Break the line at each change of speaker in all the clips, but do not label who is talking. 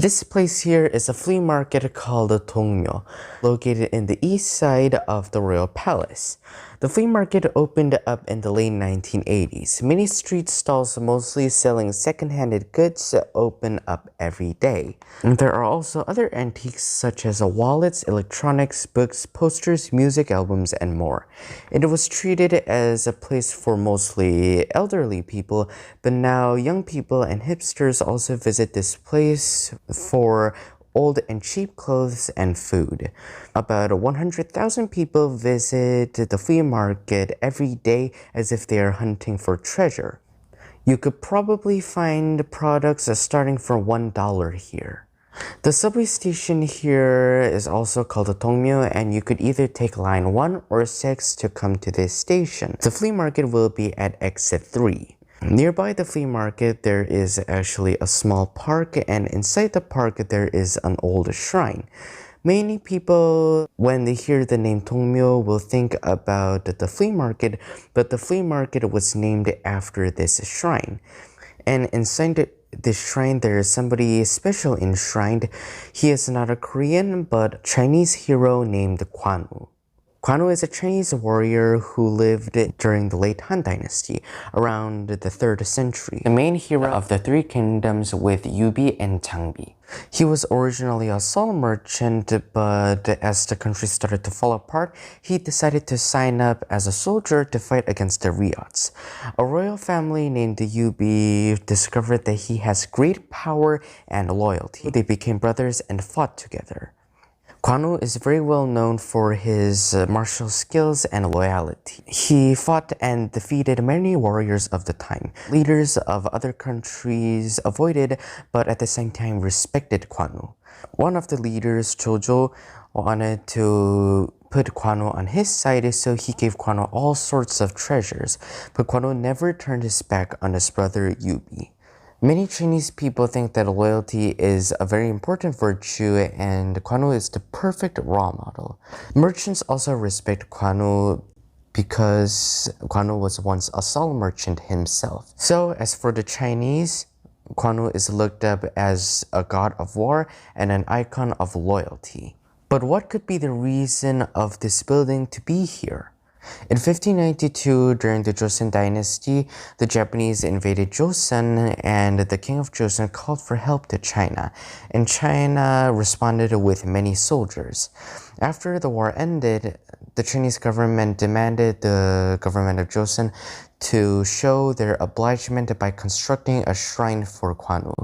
This place here is a flea market called Dongmyo, located in the east side of the royal palace. The flea market opened up in the late 1980s. Many street stalls, mostly selling second-handed goods, open up every day. And there are also other antiques such as wallets, electronics, books, posters, music albums, and more. It was treated as a place for mostly elderly people, but now young people and hipsters also visit this place for old and cheap clothes and food. About 100,000 people visit the flea market every day as if they are hunting for treasure. You could probably find products starting from $1 here. The subway station here is also called a Dongmyo and you could either take line 1 or 6 to come to this station. The flea market will be at exit 3. Nearby the flea market, there is actually a small park and inside the park, there is an old shrine. Many people, when they hear the name Dongmyo, will think about the flea market, but the flea market was named after this shrine. And inside this shrine, there is somebody special enshrined. He is not a Korean, but Chinese hero named Kwanu. Kwanu is a Chinese warrior who lived during the late Han Dynasty, around the 3rd century, the main hero of the Three Kingdoms with Yubi and Changbi. He was originally a salt merchant, but as the country started to fall apart, he decided to sign up as a soldier to fight against the Ryots. A royal family named Yubi discovered that he has great power and loyalty. They became brothers and fought together. Kwanu is very well known for his uh, martial skills and loyalty. He fought and defeated many warriors of the time. Leaders of other countries avoided, but at the same time respected Kwanu. One of the leaders, Jojo, wanted to put Kwanu on his side, so he gave Kwanu all sorts of treasures. But Kwanu never turned his back on his brother Yubi. Many Chinese people think that loyalty is a very important virtue and Kwanu is the perfect role model. Merchants also respect Kwanu because Kwanu was once a salt merchant himself. So as for the Chinese, Kwanu is looked up as a god of war and an icon of loyalty. But what could be the reason of this building to be here? In 1592, during the Joseon dynasty, the Japanese invaded Joseon and the king of Joseon called for help to China, and China responded with many soldiers. After the war ended, the Chinese government demanded the government of Joseon to show their obligement by constructing a shrine for Kwanu.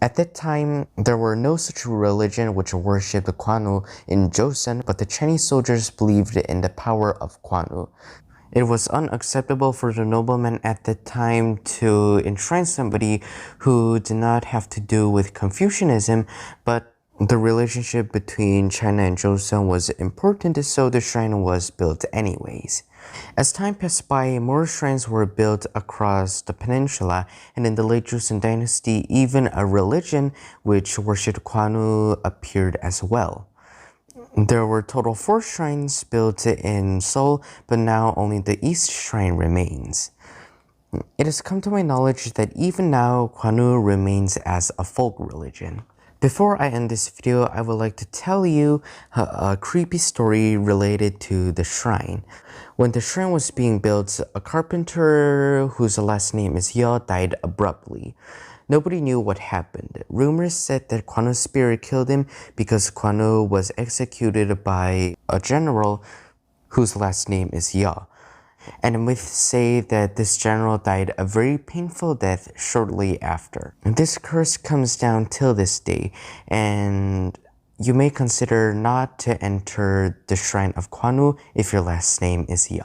At that time, there were no such religion which worshipped Kwanu in Joseon, but the Chinese soldiers believed in the power of Kwanu. It was unacceptable for the noblemen at the time to enshrine somebody who did not have to do with Confucianism, but the relationship between China and Joseon was important, so the shrine was built anyways. As time passed by, more shrines were built across the peninsula, and in the late Joseon dynasty, even a religion which worshipped Kwanu appeared as well. There were total four shrines built in Seoul, but now only the East Shrine remains. It has come to my knowledge that even now, Kwanu remains as a folk religion. Before I end this video, I would like to tell you a, a, creepy story related to the shrine. When the shrine was being built, a carpenter whose last name is Yo died abruptly. Nobody knew what happened. Rumors said that Kwanu's spirit killed him because Kwanu was executed by a general whose last name is Ya and myths say that this general died a very painful death shortly after. This curse comes down till this day, and you may consider not to enter the shrine of Kwanu if your last name is Ya.